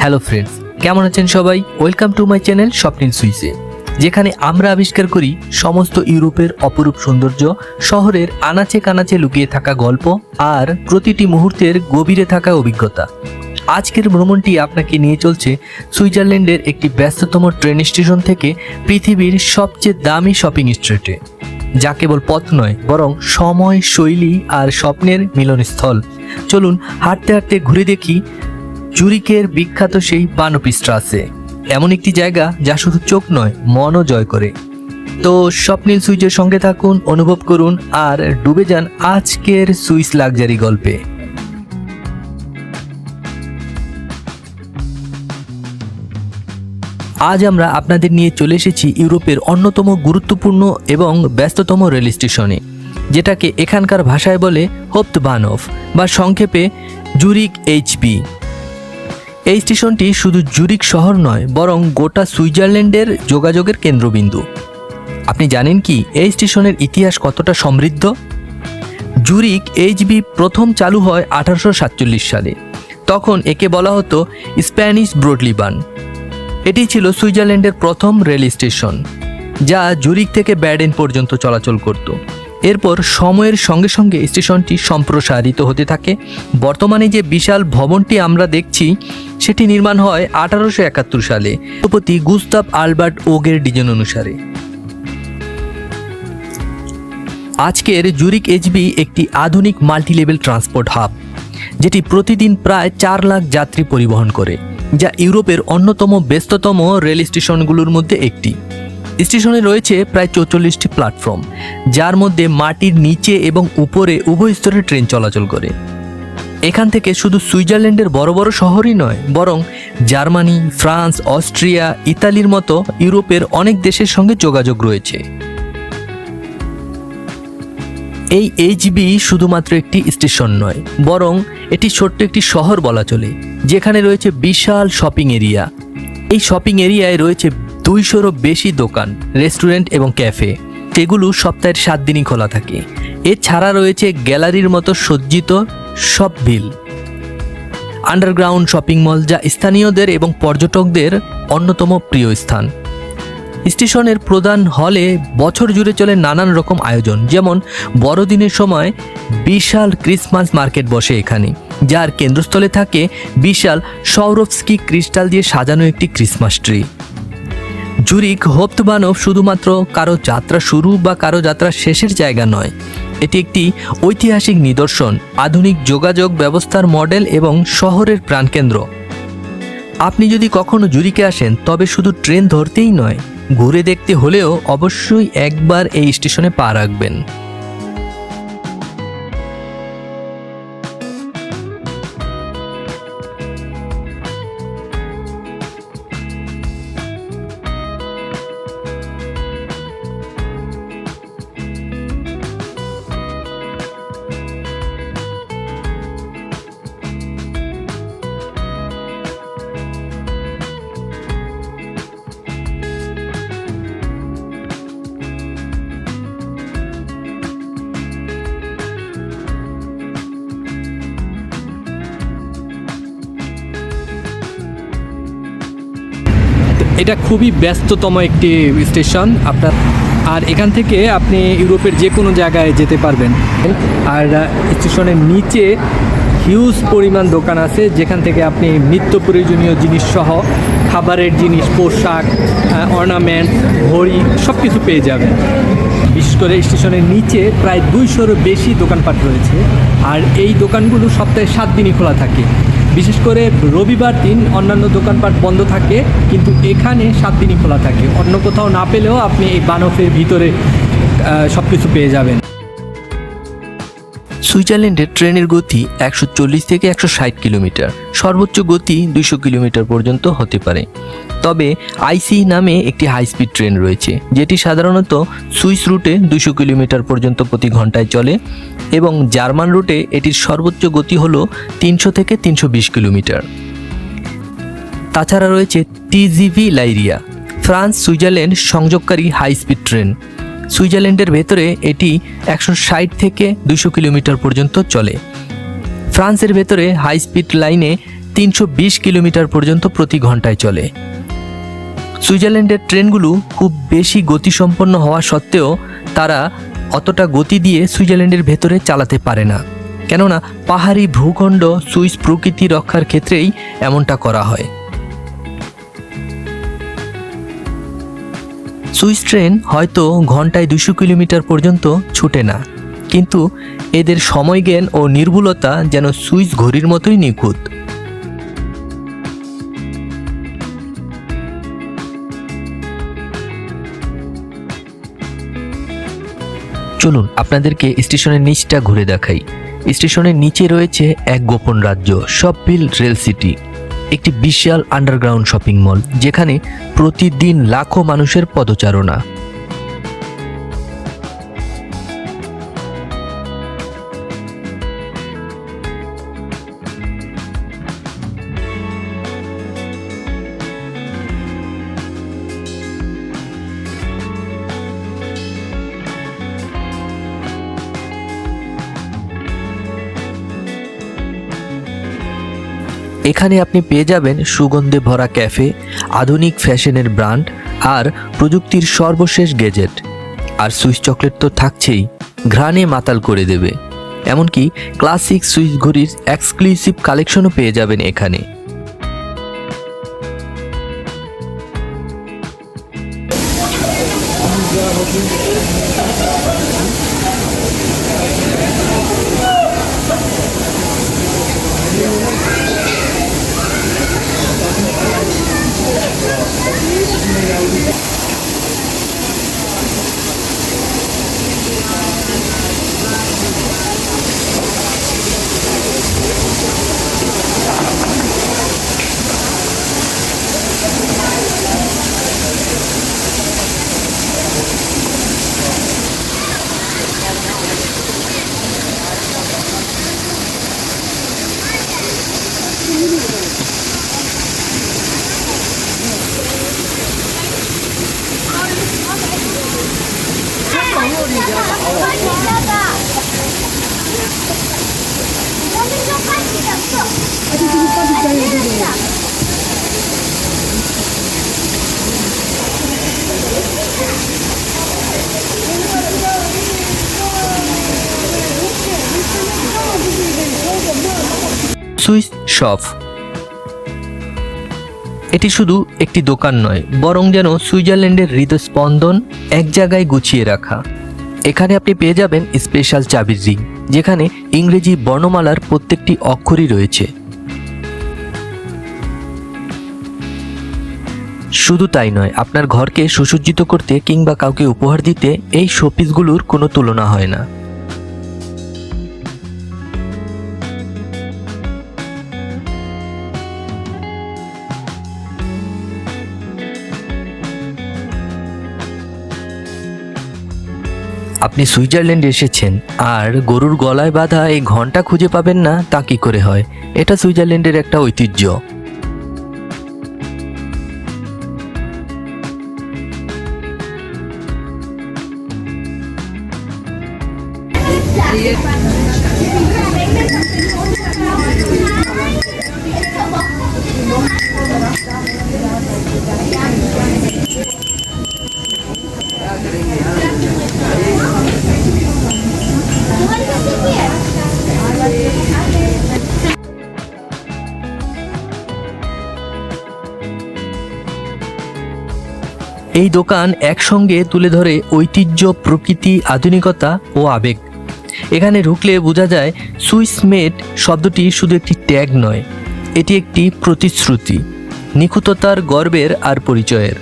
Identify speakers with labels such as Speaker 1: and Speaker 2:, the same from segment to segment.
Speaker 1: Hello friends কেমন আছেন সবাই? Welcome to my channel Swapnil সুইসে যেখানে আমরা আবিষ্কার করি সমস্ত ইউরোপের অপরূপ সৌন্দর্য, শহরের আনাচে কানাচে লুকিয়ে থাকা গল্প আর প্রতিটি মুহূর্তের গভীরে থাকা অভিজ্ঞতা। আজকের ভ্রমণটি আপনাকে নিয়ে চলছে সুইজারল্যান্ডের একটি ব্যস্ততম ট্রেন স্টেশন থেকে পৃথিবীর সবচেয়ে দামি শপিং স্ট্রিটে। যা কেবল পথ নয়, বরং সময়, শৈলী আর স্বপ্নের মিলনস্থল। চলুন হাঁটতে হাঁটতে ঘুরে দেখি জুরিকের বিখ্যাত সেই বানপিস্ট্রা আছে এমন একটি জায়গা যা শুধু চোখ নয়, মনও জয় করে। তো স্বপ্নিল সুইচের সঙ্গে থাকুন, অনুভব করুন, আর ডুবে যান আজকের সুইস লাক্সারি গল্পে। আজ আমরা আপনাদের নিয়ে চলে এসেছি ইউরোপের অন্যতম গুরুত্বপূর্ণ এবং ব্যস্ততম রেল স্টেশনে, যেটাকে এখানকার ভাষায় বলে হোপ্ত বানফ বা সংক্ষেপে জুরিক এইচপি এই স্টেশনটি শুধু জুরিক শহর নয়, বরং গোটা সুইজারল্যান্ডের যোগাযোগের কেন্দ্রবিন্দু। আপনি জানেন কি, এই স্টেশনের ইতিহাস কতটা সমৃদ্ধ? জুরিক এইচবি প্রথম চালু হয় আঠারোশো সাতচল্লিশ সালে। তখন একে বলা হতো স্প্যানিশ ব্রডলিবান এটি ছিল সুইজারল্যান্ডের প্রথম রেল স্টেশন, যা জুরিক থেকে ব্যাডেন পর্যন্ত চলাচল করত। এরপর সময়ের সঙ্গে সঙ্গে স্টেশনটি সম্প্রসারিত হতে থাকে। বর্তমানে যে বিশাল ভবনটি আমরা দেখছি, সেটি নির্মাণ হয় আঠারোশো একাত্তর সালে। রাষ্ট্রপতি গুস্তাব আলবার্ট ওগের ডিজাইন অনুসারে। আজকের জুরিক এইচবি একটি আধুনিক মাল্টিলেভেল ট্রান্সপোর্ট হাব, যেটি প্রতিদিন প্রায় চার লাখ যাত্রী পরিবহন করে, যা ইউরোপের অন্যতম ব্যস্ততম রেল স্টেশনগুলোর মধ্যে একটি। স্টেশনে রয়েছে প্রায় চৌচল্লিশটি প্ল্যাটফর্ম, যার মধ্যে মাটির নিচে এবং উপরে উভয় স্তরে ট্রেন চলাচল করে। এখান থেকে শুধু সুইজারল্যান্ডের বড় বড় শহরই নয়, বরং জার্মানি, ফ্রান্স, অস্ট্রিয়া, ইতালির মতো ইউরোপের অনেক দেশের সঙ্গে যোগাযোগ রয়েছে। এই এইচবি শুধুমাত্র একটি স্টেশন নয়, বরং এটি ছোট্ট একটি শহর বলা চলে, যেখানে রয়েছে বিশাল শপিং এরিয়া। এই শপিং এরিয়ায় রয়েছে দুইশোরও বেশি দোকান, রেস্টুরেন্ট এবং ক্যাফে। সেগুলো সপ্তাহের সাত দিনই খোলা থাকে। এছাড়া রয়েছে গ্যালারির মতো সজ্জিত সব ভিল। আন্ডারগ্রাউন্ড শপিং মল যা স্থানীয়দের এবং পর্যটকদের অন্যতম প্রিয় স্থান। স্টেশনের প্রধান হলে বছর জুড়ে চলে নানান রকম আয়োজন, যেমন বড়দিনের সময় বিশাল ক্রিসমাস মার্কেট বসে এখানে, যার কেন্দ্রস্থলে থাকে বিশাল সৌরভস্কি ক্রিস্টাল দিয়ে সাজানো একটি ক্রিসমাস ট্রি। জুরিক হোপ্তবানব শুধুমাত্র কারও যাত্রা শুরু বা কারও যাত্রা শেষের জায়গা নয়। এটি একটি ঐতিহাসিক নিদর্শন, আধুনিক যোগাযোগ ব্যবস্থার মডেল এবং শহরের প্রাণকেন্দ্র। আপনি যদি কখনো জুরিকে আসেন, তবে শুধু ট্রেন ধরতেই নয়, ঘুরে দেখতে হলেও অবশ্যই একবার এই স্টেশনে পা রাখবেন।
Speaker 2: খুবই ব্যস্ততম একটি স্টেশন আপনার, আর এখান থেকে আপনি ইউরোপের যে কোনো জায়গায় যেতে পারবেন। আর স্টেশনের নিচে হিউজ পরিমাণ দোকান আছে, যেখান থেকে আপনি নিত্য প্রয়োজনীয় জিনিস সহ খাবারের জিনিস, পোশাক অর্নামেন্ট ঘড়ি সব কিছু পেয়ে যাবেন। বিশেষ করে স্টেশনের নিচে প্রায় দুইশোরও বেশি দোকানপাট রয়েছে, আর এই দোকানগুলো সপ্তাহে সাত দিনই খোলা থাকে। বিশেষ করে রবিবার দিন অন্যান্য দোকানপাট বন্ধ থাকে, কিন্তু এখানে সাত দিনই খোলা থাকে। অন্য কোথাও না পেলেও আপনি এই বানফের ভিতরে সব কিছু পেয়ে যাবেন।
Speaker 1: সুইজারল্যান্ডের ট্রেনের গতি একশো চল্লিশ থেকে একশো ষাট কিলোমিটার। সর্বোচ্চ গতি দুশো কিলোমিটার পর্যন্ত হতে পারে। তবে আইসি নামে একটি হাই স্পিড ট্রেন রয়েছে, যেটি সাধারণত সুইস রুটে দুশো কিলোমিটার পর্যন্ত প্রতি ঘন্টায় চলে এবং জার্মান রুটে এটির সর্বোচ্চ গতি হল তিনশো থেকে তিনশো বিশ কিলোমিটার। তাছাড়া রয়েছে টিজিভি লাইরিয়া ফ্রান্স সুইজারল্যান্ড সংযোগকারী হাই স্পিড ট্রেন। সুইজারল্যান্ডের ভেতরে এটি একশো ষাট থেকে দুশো কিলোমিটার পর্যন্ত চলে। ফ্রান্সের ভেতরে হাই স্পিড লাইনে তিনশো বিশ কিলোমিটার পর্যন্ত প্রতি ঘন্টায় চলে। সুইজারল্যান্ডের ট্রেনগুলো খুব বেশি গতিসম্পন্ন হওয়া সত্ত্বেও তারা অতটা গতি দিয়ে সুইজারল্যান্ডের ভেতরে চালাতে পারে না। কেননা পাহাড়ি ভূখণ্ড সুইস প্রকৃতি রক্ষার ক্ষেত্রেই এমনটা করা হয়। সুইস ট্রেন হয়তো ঘন্টায় দুশো কিলোমিটার পর্যন্ত ছুটে না। কিন্তু এদের সময়জ্ঞান ও নির্ভুলতা যেন সুইস ঘড়ির মতোই নিখুঁত। চলুন, আপনাদেরকে স্টেশনের নিচটা ঘুরে দেখাই। স্টেশনের নিচে রয়েছে এক গোপন রাজ্য, শপভিল রেল সিটি। একটি বিশাল আন্ডারগ্রাউন্ড শপিং মল যেখানে প্রতিদিন লাখো মানুষের পদচারণা। এখানে আপনি পেয়ে যাবেন সুগন্ধে ভরা ক্যাফে, আধুনিক ফ্যাশনের ব্র্যান্ড আর প্রযুক্তির সর্বশেষ গেজেট। আর সুইস চকলেট তো থাকছেই, ঘ্রাণে মাতাল করে দেবে। এমনকি ক্লাসিক সুইস ঘড়ির এক্সক্লুসিভ কালেকশনও পেয়ে যাবেন এখানে। সুইস শপ এটি শুধু একটি দোকান নয়, বরং যেন সুইজারল্যান্ডের হৃদস্পন্দন এক জায়গায় গুছিয়ে রাখা। এখানে আপনি পেয়ে যাবেন স্পেশাল চাবির রিং যেখানে ইংরেজি বর্ণমালার প্রত্যেকটি অক্ষরই রয়েছে। শুধু তাই নয়, আপনার ঘরকে সুসজ্জিত করতে কিংবা কাউকে উপহার দিতে এই শোপিসগুলোর কোনো তুলনা হয় না। আপনি সুইজারল্যান্ডে এসেছেন, আর গরুর গলায় বাঁধা এই ঘণ্টা খুঁজে পাবেন না, তা কী করে হয়? এটা সুইজারল্যান্ডের একটা ঐতিহ্য। এই দোকান একসঙ্গে তুলে ধরে ঐতিহ্য, প্রকৃতি, আধুনিকতা ও আবেগ। এখানে ঢুকলে বোঝা যায় সুইস মেড শব্দটি শুধু একটি ট্যাগ নয়, এটি একটি প্রতিশ্রুতি, নিখুততার গর্বের আর পরিচয়ের।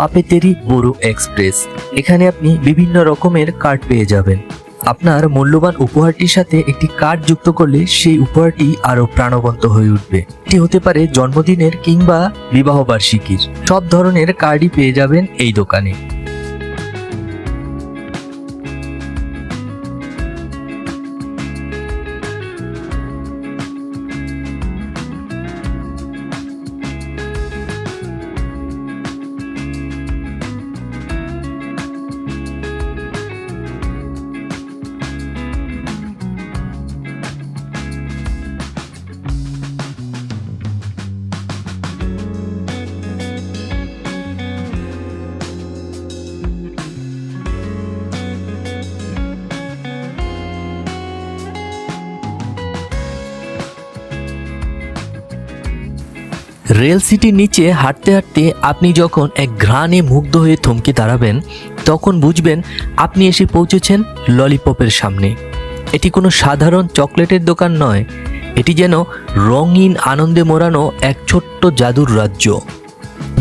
Speaker 1: পাপেতেরি বড়ু এক্সপ্রেস এখানে আপনি বিভিন্ন রকমের কার্ড পেয়ে যাবেন। আপনার মূল্যবান উপহারটির সাথে একটি কার্ড যুক্ত করলে সেই উপহারটি আরও প্রাণবন্ত হয়ে উঠবে। এটি হতে পারে জন্মদিনের কিংবা বিবাহবার্ষিকীর। সব ধরনের কার্ডই পেয়ে যাবেন এই দোকানে। রেল সিটির নিচে হাঁটতে হাঁটতে আপনি যখন এক ঘ্রাণে মুগ্ধ হয়ে থমকে দাঁড়াবেন, তখন বুঝবেন আপনি এসে পৌঁছেছেন ললিপপের সামনে। এটি কোনো সাধারণ চকলেটের দোকান নয়, এটি যেন রঙিন আনন্দে মোড়ানো এক ছোট্ট জাদুর রাজ্য।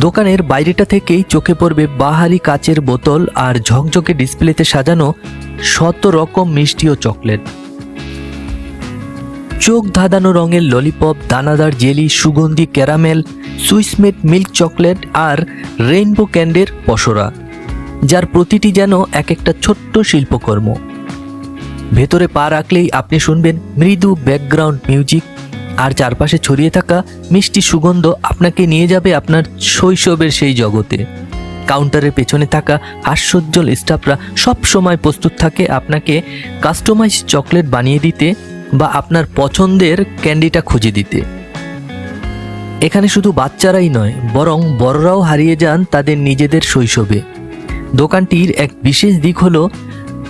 Speaker 1: দোকানের বাইরেটা থেকেই চোখে পড়বে বাহারি কাচের বোতল আর ঝকঝকে ডিসপ্লেতে সাজানো শত রকম মিষ্টি ও চকলেট। চোখ ধাঁধানো রঙের ললিপপ, দানাদার জেলি, সুগন্ধি ক্যারামেল সুইসমেট মিল্ক চকলেট আর রেইনবো ক্যান্ডের পসরা, যার প্রতিটি যেন এক একটা ছোট্ট শিল্পকর্ম। ভেতরে পা রাখলেই আপনি শুনবেন মৃদু ব্যাকগ্রাউন্ড মিউজিক, আর চারপাশে ছড়িয়ে থাকা মিষ্টি সুগন্ধ আপনাকে নিয়ে যাবে আপনার শৈশবের সেই জগতে। কাউন্টারের পেছনে থাকা হাস্যোজ্জ্বল স্টাফরা সব সময় প্রস্তুত থাকে আপনাকে কাস্টমাইজ চকলেট বানিয়ে দিতে বা আপনার পছন্দের ক্যান্ডিটা খুঁজে দিতে। এখানে শুধু বাচ্চারাই নয়, বরং বড়রাও হারিয়ে যান তাদের নিজেদের শৈশবে। দোকানটির এক বিশেষ দিক হলো,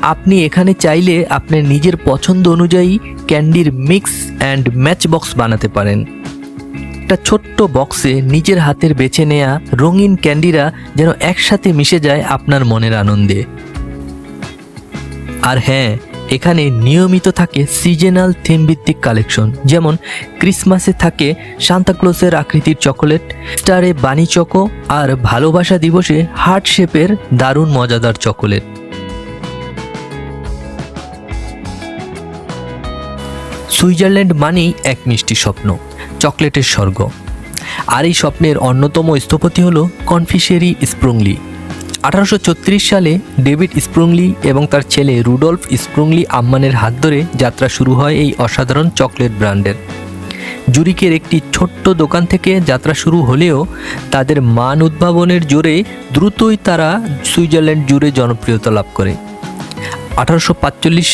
Speaker 1: আপনি এখানে চাইলে আপনার নিজের পছন্দ অনুযায়ী ক্যান্ডির মিক্স অ্যান্ড ম্যাচ বক্স বানাতে পারেন। একটা ছোট্ট বক্সে নিজের হাতের বেছে নেয়া রঙিন ক্যান্ডিরা যেন একসাথে মিশে যায় আপনার মনের আনন্দে। আর হ্যাঁ এখানে নিয়মিত থাকে সিজনাল থিম ভিত্তিক কালেকশন যেমন ক্রিসমাসে থাকে সান্তাক্লোসের আকৃতির চকোলেট স্টারে বানি চকো আর ভালোবাসা দিবসে হার্ট শেপের দারুণ মজাদার চকোলেট সুইজারল্যান্ড মানেই এক মিষ্টি স্বপ্ন চকলেটের স্বর্গ। আর এই স্বপ্নের অন্যতম স্থপতি হলো কনফিসেরি স্প্রুংলি আঠারোশো ছত্রিশ সালে ডেভিড স্প্রুংলি এবং তার ছেলে রুডলফ স্প্রুংলি আম্মানের হাত ধরে যাত্রা শুরু হয় এই অসাধারণ চকলেট ব্র্যান্ডের। জুরিকের একটি ছোট্ট দোকান থেকে যাত্রা শুরু হলেও তাদের মান উদ্ভাবনের জোরে দ্রুতই তারা সুইজারল্যান্ড জুড়ে জনপ্রিয়তা লাভ করে। আঠারোশো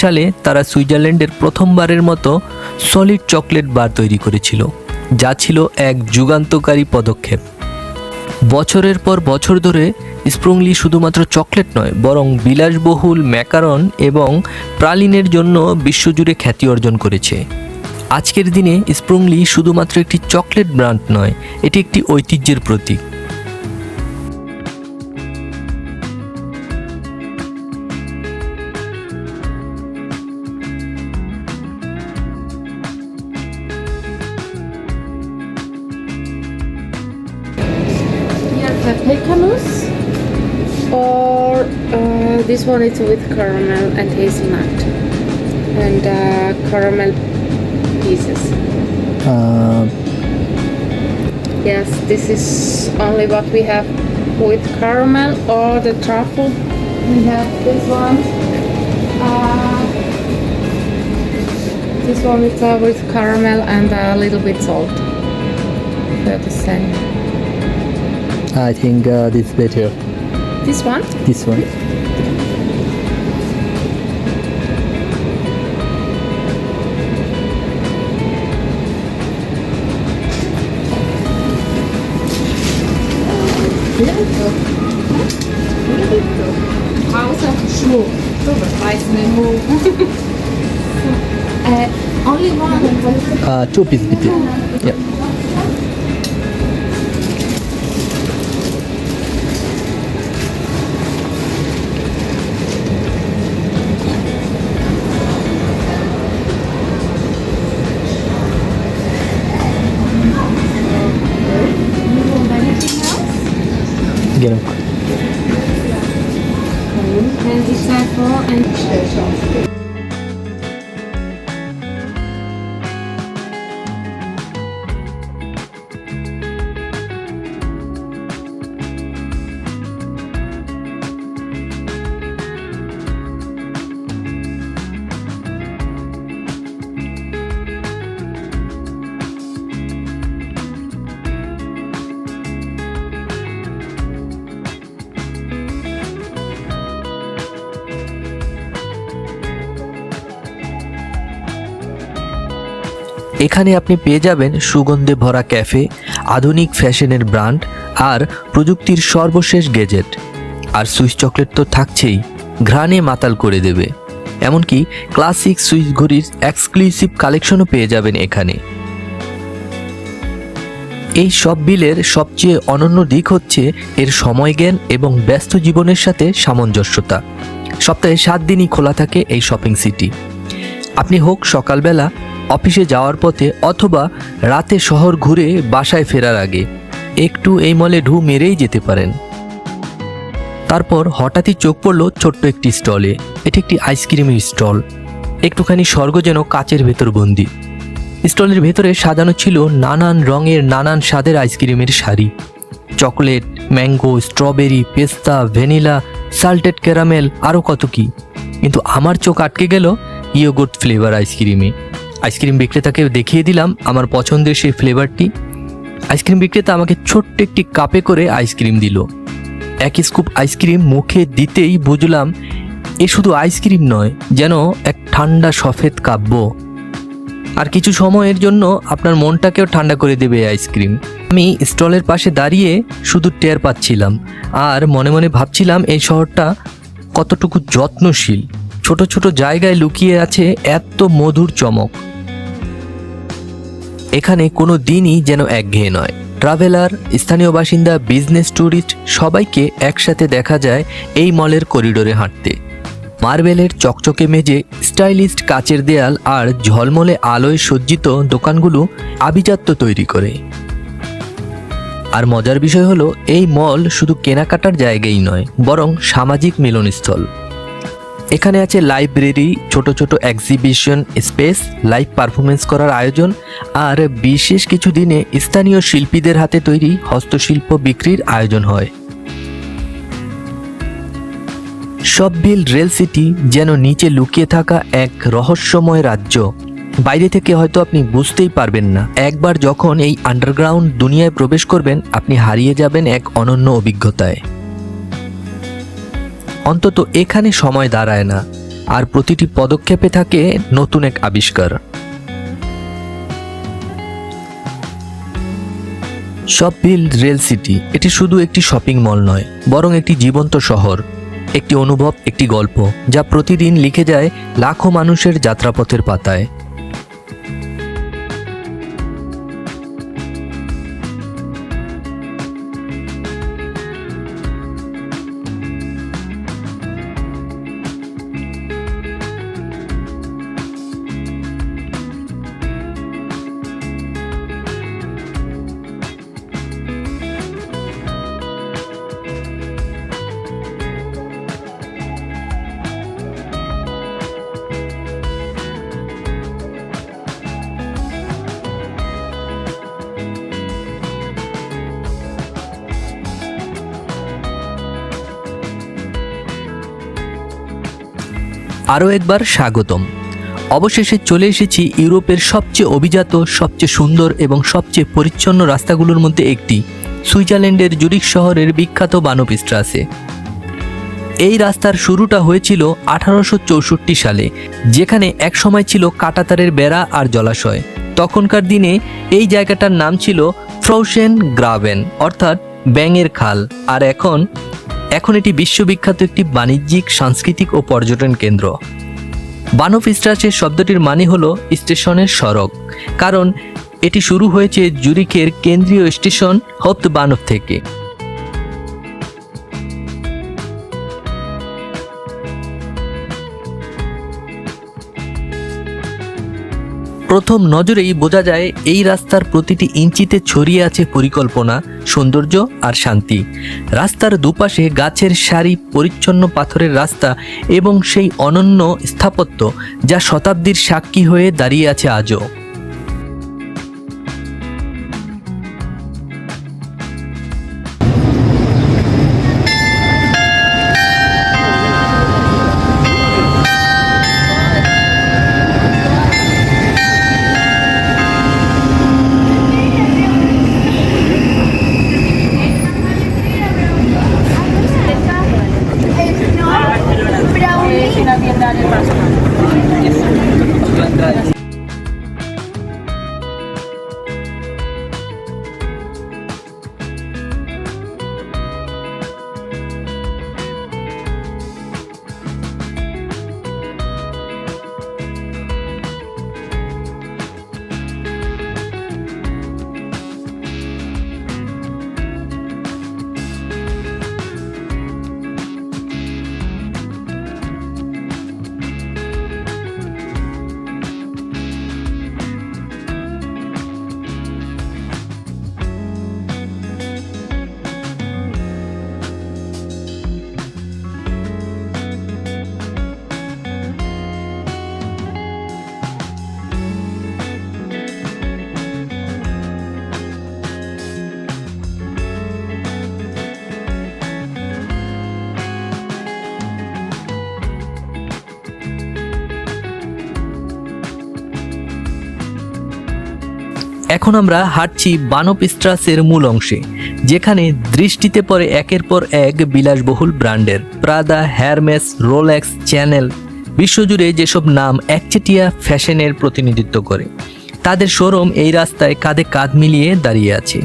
Speaker 1: সালে তারা সুইজারল্যান্ডের প্রথমবারের মতো সলিড চকলেট বার তৈরি করেছিল, যা ছিল এক যুগান্তকারী পদক্ষেপ। বছরের পর বছর ধরে স্প্রুংলি শুধুমাত্র চকলেট নয়, বরং বিলাসবহুল ম্যাকারন এবং প্রালিনের জন্য বিশ্বজুড়ে খ্যাতি অর্জন করেছে। আজকের দিনে স্প্রুংলি শুধুমাত্র একটি চকলেট ব্র্যান্ড নয়, এটি একটি ঐতিহ্যের প্রতীক।
Speaker 3: Pecanus or uh, this one is with caramel and hazelnut and uh, caramel pieces. Yes, this is only what we have with caramel or the truffle. We have this one. Uh, this one is uh, with caramel and a little bit salt. They're the same.
Speaker 2: I think uh, this better.
Speaker 3: This one?
Speaker 2: This one.
Speaker 3: Pausa, Schmuck. So, das weiß nicht. äh, only one.
Speaker 2: Uh, two piece bitte. Yeah. ganun.
Speaker 1: এখানে আপনি পেয়ে যাবেন সুগন্ধে ভরা cafe, আধুনিক ফ্যাশনের brand আর প্রযুক্তির সর্বশেষ gazette. আর Swiss chocolate তো থাকছেই, ঘ্রাণে মাতাল করে দেবে। এমনকি ক্লাসিক সুইস ঘড়ির এক্সক্লুসিভ কালেকশনও পেয়ে যাবেন এখানে। এই সব বিলের সবচেয়ে অনন্য দিক হচ্ছে এর সময়জ্ঞান এবং ব্যস্ত জীবনের সাথে সামঞ্জস্যতা। সপ্তাহে সাত দিনই খোলা থাকে এই শপিং সিটি। আপনি হোক সকালবেলা অফিসে যাওয়ার পথে অথবা রাতে শহর ঘুরে বাসায় ফেরার আগে একটু এই মলে ঢু মেরেই যেতে পারেন। তারপর হঠাৎই চোখ পড়ল ছোট্ট একটি স্টলে। এটি একটি আইসক্রিমের স্টল। একটুখানি স্বর্গ যেন কাচের ভেতর বন্দি। স্টলের ভেতরে সাজানো ছিল নানান রঙের নানান স্বাদের আইসক্রিমের শাড়ি। চকলেট, ম্যাঙ্গো, স্ট্রবেরি, পেস্তা, ভ্যানিলা, সাল্টেড ক্যারামেল আরও কত কি। কিন্তু আমার চোখ আটকে গেল ইয়োগোট ফ্লেভার আইসক্রিমে। আইসক্রিম বিক্রেতাকে দেখিয়ে দিলাম আমার পছন্দের সেই ফ্লেভারটি। আইসক্রিম বিক্রেতা আমাকে ছোট্ট একটি কাপে করে আইসক্রিম দিল। এক স্কুপ আইসক্রিম মুখে দিতেই বুঝলাম এ শুধু আইসক্রিম নয়, যেন এক ঠান্ডা সফেদ কাব্য। আর কিছু সময়ের জন্য আপনার মনটাকেও ঠান্ডা করে দেবে আইসক্রিম। আমি স্টলের পাশে দাঁড়িয়ে শুধু টের পাচ্ছিলাম আর মনে মনে ভাবছিলাম এই শহরটা কতটুকু যত্নশীল। ছোট ছোট জায়গায় লুকিয়ে আছে এত মধুর চমক। এখানে কোনো দিনই যেন একঘেয়ে নয়। ট্রাভেলার, স্থানীয় বাসিন্দা, বিজনেস ট্যুরিস্ট সবাইকে একসাথে দেখা যায় এই মলের করিডোরে হাঁটতে। মার্বেলের চকচকে মেজে স্টাইলিস্ট কাচের দেয়াল আর ঝলমলে আলোয় সজ্জিত দোকানগুলো আভিজাত্য তৈরি করে। আর মজার বিষয় হলো, এই মল শুধু কেনাকাটার জায়গাই নয়, বরং সামাজিক মিলনস্থল। এখানে আছে লাইব্রেরি, ছোট ছোট এক্সিবিশন স্পেস লাইভ পারফরমেন্স করার আয়োজন, আর বিশেষ কিছু দিনে স্থানীয় শিল্পীদের হাতে তৈরি হস্তশিল্প বিক্রির আয়োজন হয়। সবভিল রেল সিটি যেন নিচে লুকিয়ে থাকা এক রহস্যময় রাজ্য। বাইরে থেকে হয়তো আপনি বুঝতেই পারবেন না। একবার যখন এই আন্ডারগ্রাউন্ড দুনিয়ায় প্রবেশ করবেন, আপনি হারিয়ে যাবেন এক অনন্য অভিজ্ঞতায়। অন্তত এখানে সময় দাঁড়ায় না, আর প্রতিটি পদক্ষেপে থাকে নতুন এক আবিষ্কার। শপভিল রেল সিটি, এটি শুধু একটি শপিং মল নয়, বরং একটি জীবন্ত শহর, একটি অনুভব, একটি গল্প, যা প্রতিদিন লিখে যায় লাখো মানুষের যাত্রাপথের পাতায়। আরও একবার স্বাগতম। অবশেষে চলে এসেছি ইউরোপের সবচেয়ে অভিজাত, সবচেয়ে সুন্দর এবং সবচেয়ে পরিচ্ছন্ন রাস্তাগুলোর মধ্যে একটি, সুইজারল্যান্ডের জুরিক শহরের বিখ্যাত বানপ স্ট্রাসে এই রাস্তার শুরুটা হয়েছিল আঠারোশো চৌষট্টি সালে, যেখানে একসময় ছিল কাটাতারের বেড়া আর জলাশয়। তখনকার দিনে এই জায়গাটার নাম ছিল ফ্রৌসেন গ্রাভেন, অর্থাৎ ব্যাঙের খাল, আর এখন এখন এটি বিশ্ববিখ্যাত একটি বাণিজ্যিক, সাংস্কৃতিক ও পর্যটন কেন্দ্র। বানফ স্ট্রাসের শব্দটির মানে হল স্টেশনের সড়ক, কারণ এটি শুরু হয়েছে জুরিখের কেন্দ্রীয় স্টেশন হত বানফ থেকে। প্রথম নজরেই বোঝা যায়, এই রাস্তার প্রতিটি ইঞ্চিতে ছড়িয়ে আছে পরিকল্পনা, সৌন্দর্য আর শান্তি। রাস্তার দুপাশে গাছের সারি, পরিচ্ছন্ন পাথরের রাস্তা এবং সেই অনন্য স্থাপত্য যা শতাব্দীর সাক্ষী হয়ে দাঁড়িয়ে আছে আজও। এখন আমরা হাঁটছি বানপিস্ট্রাসের মূল অংশে, যেখানে দৃষ্টিতে পড়ে একের পর এক বিলাসবহুল ব্র্যান্ডের প্রাদা হ্যারমেস রোলেক্স চ্যানেল বিশ্বজুড়ে যেসব নাম একচেটিয়া ফ্যাশনের প্রতিনিধিত্ব করে। তাদের শোরুম এই রাস্তায় কাঁধে কাঁধ মিলিয়ে দাঁড়িয়ে আছে।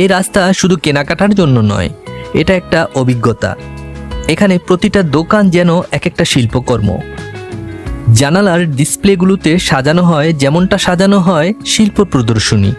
Speaker 1: এই রাস্তা শুধু কেনাকাটার জন্য নয়, এটা একটা অভিজ্ঞতা। এখানে প্রতিটা দোকান যেন এক একটা শিল্পকর্ম। জানালার ডিসপ্লেগুলোতে সাজানো হয়, যেমনটা সাজানো হয় শিল্প প্রদর্শনী।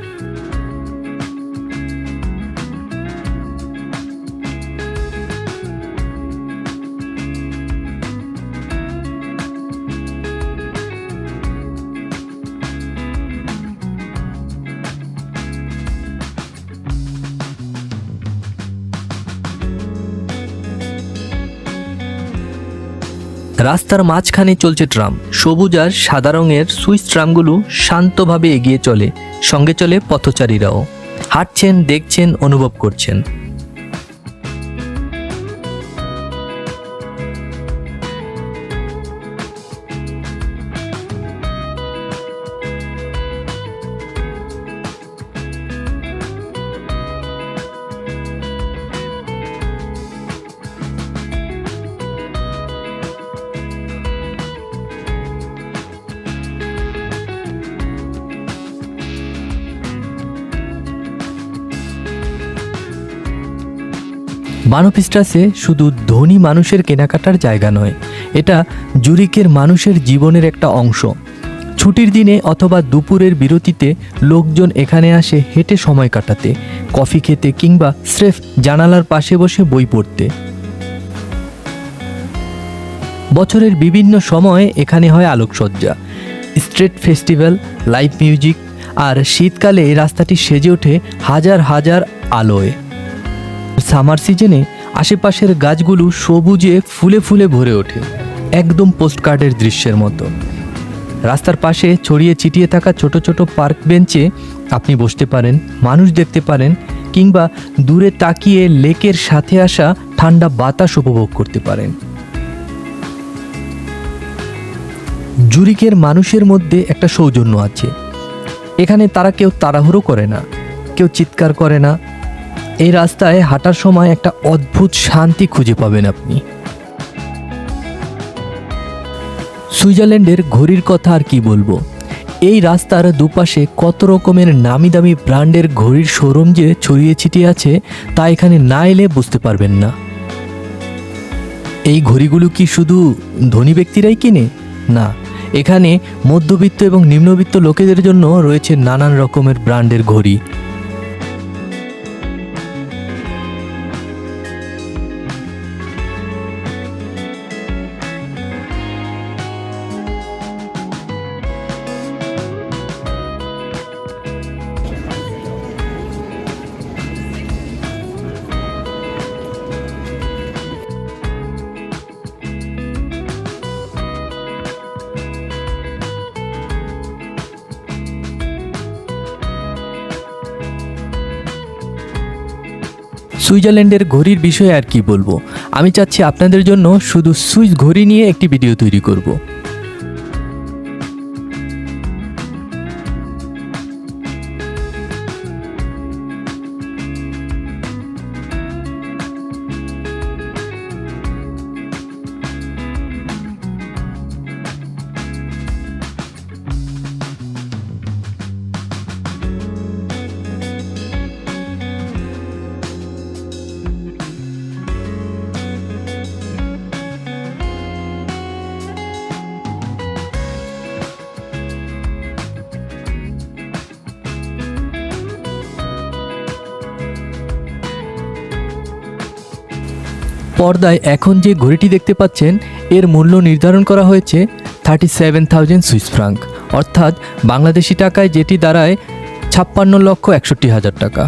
Speaker 1: রাস্তার মাঝখানে চলছে ট্রাম। সবুজ আর সাদা রঙের সুইস ট্রামগুলো শান্তভাবে এগিয়ে চলে। সঙ্গে চলে পথচারীরাও। হাঁটছেন, দেখছেন, অনুভব করছেন। বানোপিস্টাসে শুধু ধনী মানুষের কেনাকাটার জায়গা নয়, এটা জুরিকের মানুষের জীবনের একটা অংশ। ছুটির দিনে অথবা দুপুরের বিরতিতে লোকজন এখানে আসে হেঁটে সময় কাটাতে, কফি খেতে কিংবা স্রেফ জানালার পাশে বসে বই পড়তে। বছরের বিভিন্ন সময়ে এখানে হয় আলোকসজ্জা, স্ট্রিট ফেস্টিভ্যাল, লাইভ মিউজিক আর শীতকালে এই রাস্তাটি সেজে ওঠে হাজার হাজার আলোয়। সামার সিজনে আশেপাশের গাছগুলো সবুজে ফুলে ফুলে ভরে ওঠে, একদম পোস্ট পোস্টকার্ডের দৃশ্যের মতো। রাস্তার পাশে ছড়িয়ে ছিটিয়ে থাকা ছোট ছোট পার্ক বেঞ্চে আপনি বসতে পারেন, মানুষ দেখতে পারেন, কিংবা দূরে তাকিয়ে লেকের সাথে আসা ঠান্ডা বাতাস উপভোগ করতে পারেন। জুরিকের মানুষের মধ্যে একটা সৌজন্য আছে। এখানে তারা কেউ তাড়াহুড়ো করে না, কেউ চিৎকার করে না এই রাস্তায় হাঁটার সময় একটা অদ্ভুত শান্তি খুঁজে পাবেন আপনি। সুইজারল্যান্ডের ঘড়ির কথা আর কি বলব? এই রাস্তার দুপাশে কত রকমের নামি দামি ব্র্যান্ডের ঘড়ির শোরুম যে ছড়িয়ে ছিটিয়ে আছে, তা এখানে না এলে বুঝতে পারবেন না। এই ঘড়িগুলো কি শুধু ধনী ব্যক্তিরাই কিনে? না, এখানে মধ্যবিত্ত এবং নিম্নবিত্ত লোকেদের জন্য রয়েছে নানান রকমের ব্র্যান্ডের ঘড়ি। সুইজারল্যান্ডের ঘড়ির বিষয়ে আর কি বলব আমি চাচ্ছি আপনাদের জন্য শুধু সুইস ঘড়ি নিয়ে একটি ভিডিও তৈরি করব। পর্দায় এখন যে ঘড়িটি দেখতে পাচ্ছেন, এর মূল্য নির্ধারণ করা হয়েছে thirty seven thousand Swiss franc অর্থাৎ বাংলাদেশি টাকায় যেটি দাঁড়ায় ছাপ্পান্ন লক্ষ একষট্টি হাজার টাকা।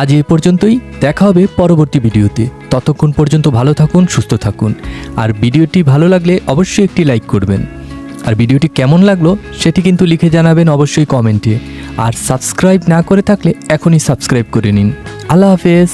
Speaker 1: আজ এ পর্যন্তই, দেখা হবে পরবর্তী ভিডিওতে। ততক্ষণ পর্যন্ত ভালো থাকুন, সুস্থ থাকুন। আর ভিডিওটি ভালো লাগলে অবশ্যই একটি লাইক করবেন। আর ভিডিওটি কেমন লাগল, সেটি কিন্তু লিখে জানাবেন অবশ্যই কমেন্টে। আর সাবস্ক্রাইব না করে থাকলে এখনই সাবস্ক্রাইব করে নিন। আল্লাহ হাফেজ।